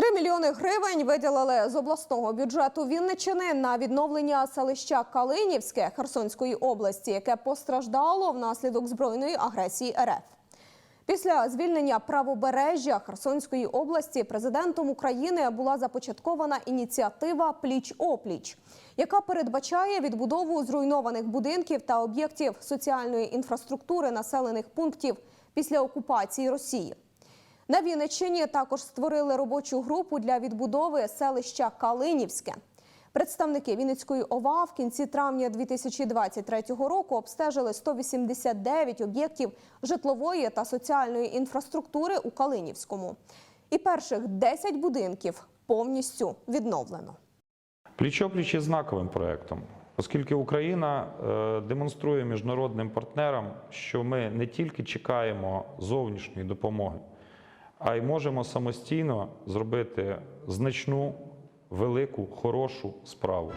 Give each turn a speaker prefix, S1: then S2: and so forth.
S1: 3 мільйони гривень виділили з обласного бюджету Вінничини на відновлення селища Калинівське Херсонської області, яке постраждало внаслідок збройної агресії РФ. Після звільнення правобережжя Херсонської області президентом України була започаткована ініціатива Пліч опліч, яка передбачає відбудову зруйнованих будинків та об'єктів соціальної інфраструктури населених пунктів після окупації Росії. На Вінниччині також створили робочу групу для відбудови селища Калинівське. Представники Вінницької ОВА в кінці травня 2023 року обстежили 189 об'єктів житлової та соціальної інфраструктури у Калинівському. І перших 10 будинків повністю відновлено.
S2: Пліч-опліч є знаковим проєктом, оскільки Україна е, демонструє міжнародним партнерам, що ми не тільки чекаємо зовнішньої допомоги, а й можемо самостійно зробити значну, велику, хорошу справу.